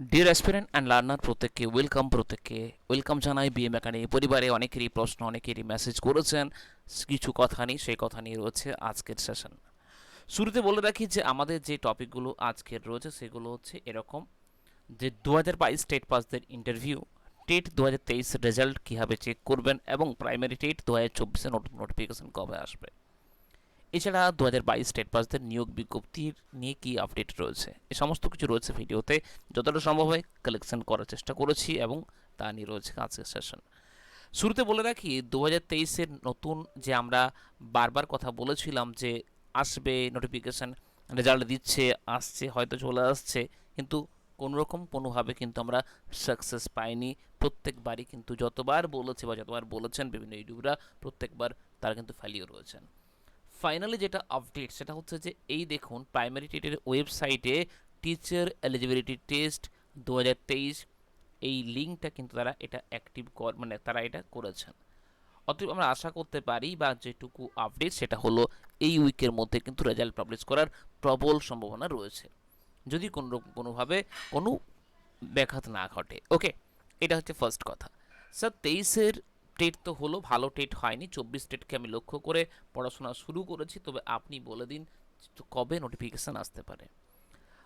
Deer aspirant and learner প্রত্যেককে welcome প্রত্যেককে welcome জানাই। বিএম একাডেমি পরিবারে অনেকেরই প্রশ্ন, অনেকেরই মেসেজ করেছেন। কিছু কথা নেই, সেই কথা নিয়ে রয়েছে আজকের সেশন শুরুতে বলে রাখি যে আমাদের যে টপিকগুলো আজকের রয়েছে, সেগুলো হচ্ছে এরকম। যে দু হাজার বাইশ স্টেট পাসদের ইন্টারভিউ টেট দু হাজার তেইশ রেজাল্ট কীভাবে চেক করবেন এবং প্রাইমারি টেট দু হাজার চব্বিশে নোটিফিকেশন কবে আসবে? এছাড়া দু হাজার বাইশ স্টেট পাসদের নিয়োগ বিজ্ঞপ্তির নিয়ে কি আপডেট রয়েছে? এ সমস্ত কিছু রয়েছে ভিডিওতে। যতটা সম্ভব হয় কালেকশন করার চেষ্টা করেছি এবং তা নিয়ে রয়েছে আজকের সেশন শুরুতে বলে রাখি দু হাজার তেইশের নতুন যে আমরা বারবার কথা বলেছিলাম যে আসবে নোটিফিকেশান রেজাল্ট দিচ্ছে, আসছে, হয়তো চলে আসছে, কিন্তু কোনোরকম কোনোভাবে কিন্তু আমরা সাকসেস পাইনি। প্রত্যেকবারই কিন্তু যতবার বলেছে বা যতবার বলেছেন বিভিন্ন ইউটিউবরা প্রত্যেকবার তারা কিন্তু ফেলিও রয়েছেন ফাইনালি যেটা আপডেট সেটা হচ্ছে যে এই দেখুন প্রাইমারি টেটের ওয়েবসাইটে টিচার এলিজিবিলিটি টেস্ট দু হাজার তেইশ, এই লিঙ্কটা কিন্তু তারা এটা অ্যাক্টিভ কর মানে তারা এটা করেছেন। অতএব আমরা আশা করতে পারি বা যেটুকু আপডেট সেটা হলো এই উইকের মধ্যে কিন্তু রেজাল্ট পাবলিশ করার প্রবল সম্ভাবনা রয়েছে। যদি কোনো কোনোভাবে কোনো ব্যাঘাত না ঘটে ওকে এটা হচ্ছে ফার্স্ট কথা। স্যার তেইশের টেট তো হলো, ভালো টেট হয়নি। চব্বিশ টেটকে আমি লক্ষ্য করে পড়াশোনা শুরু করেছি, তবে আপনি বলে দিন কবে নোটিফিকেশান আসতে পারে।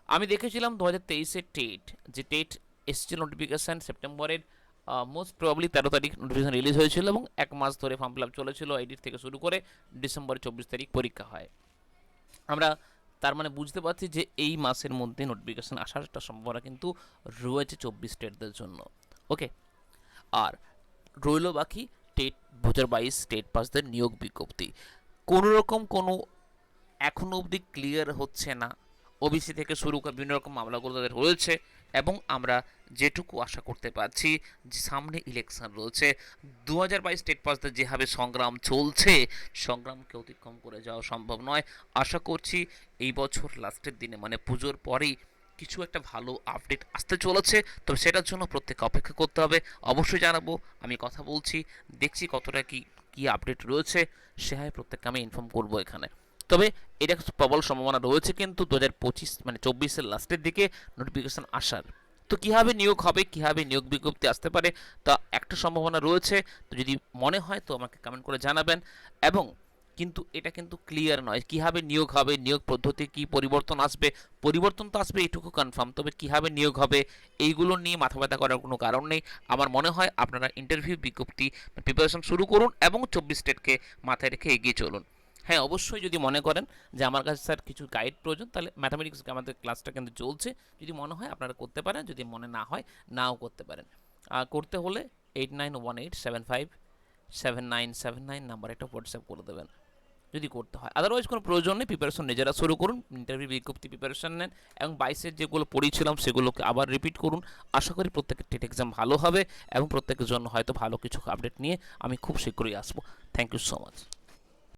আমি দেখেছিলাম দু হাজার তেইশের টেট যে টেট এসেছিল নোটিফিকেশান সেপ্টেম্বরের মোস্ট প্রবাবলি তেরো তারিখ নোটিফিকেশান রিলিজ হয়েছিল এবং এক মাস ধরে ফর্ম ফিল আপ চলেছিল এডিট থেকে শুরু করে ডিসেম্বরের চব্বিশ তারিখ পরীক্ষা হয়। আমরা তার মানে বুঝতে পারছি যে এই মাসের মধ্যে নোটিফিকেশান আসার একটা সম্ভাবনা কিন্তু রয়েছে চব্বিশ স্টেটদের জন্য। ওকে আর রইল বাকি টেট দু হাজার বাইশ স্টেট পাসদের নিয়োগ বিজ্ঞপ্তি। কোনো রকম কোনো এখনও অবধি ক্লিয়ার হচ্ছে না। ওবিসি থেকে শুরু করে বিভিন্ন রকম মামলাগুলো তাদের রয়েছে এবং আমরা যেটুকু আশা করতে পারছি যে সামনে ইলেকশন রয়েছে। দু হাজার বাইশ স্টেট পাসদের যেভাবে সংগ্রাম চলছে, সংগ্রামকে অতিক্রম করে যাওয়া সম্ভব নয়। আশা করছি এই বছর লাস্টের দিনে মানে পুজোর পরেই কিছু একটা ভালো আপডেট আসতে চলেছে, তবে সেটার জন্য প্রত্যেককে অপেক্ষা করতে হবে। অবশ্যই জানাব, আমি কথা বলছি, দেখছি কতটা কি কি আপডেট রয়েছে, সে হয় প্রত্যেককে আমি ইনফর্ম করব এখানে। তবে এটা প্রবল সম্ভাবনা রয়েছে কিন্তু দু হাজার পঁচিশ মানে চব্বিশের লাস্টের দিকে নোটিফিকেশান আসার। তো কীভাবে নিয়োগ হবে, কীভাবে নিয়োগ বিজ্ঞপ্তি আসতে পারে, তা একটা সম্ভাবনা রয়েছে। তো যদি মনে হয় তো আমাকে কমেন্ট করে জানাবেন। এবং কিন্তু এটা কিন্তু ক্লিয়ার নয়। কীভাবে নিয়োগ হবে, নিয়োগ পদ্ধতি কি পরিবর্তন আসবে? পরিবর্তন তো আসবে এইটুকু কনফার্ম তবে কীভাবে নিয়োগ হবে, এইগুলো নিয়ে মাথা ব্যথা করার কোনো কারণ নেই। আমার মনে হয় আপনারা ইন্টারভিউ বিজ্ঞপ্তি প্রিপারেশন শুরু করুন এবং চব্বিশ স্টেটকে মাথায় রেখে এগিয়ে চলুন। হ্যাঁ অবশ্যই যদি মনে করেন যে আমার কাছে স্যার কিছু গাইড প্রয়োজন, তাহলে ম্যাথামেটিক্স আমাদের ক্লাসটা কিন্তু চলছে। যদি মনে হয় আপনারা করতে পারেন, যদি মনে না হয়, নাও করতে পারেন। করতে হলে eight nine one eight seven five seven nine seven nine number একটা হোয়াটসঅ্যাপ করে দেবেন। যদি করতে হয়। আদারওয়াইজ কোনো প্রয়োজন নেই প্রিপারেশন নিজেরা শুরু করুন ইন্টারভিউ বিজ্ঞপ্তি প্রিপারেশন নেন এবং বাইশের যেগুলো পড়িয়েছিলাম সেগুলোকে আবার রিপিট করুন। আশা করি প্রত্যেকের টেট এক্সাম ভালো হবে এবং প্রত্যেকের জন্য হয়তো ভালো কিছু আপডেট নিয়ে আমি খুব শীঘ্রই আসব। Thank you so much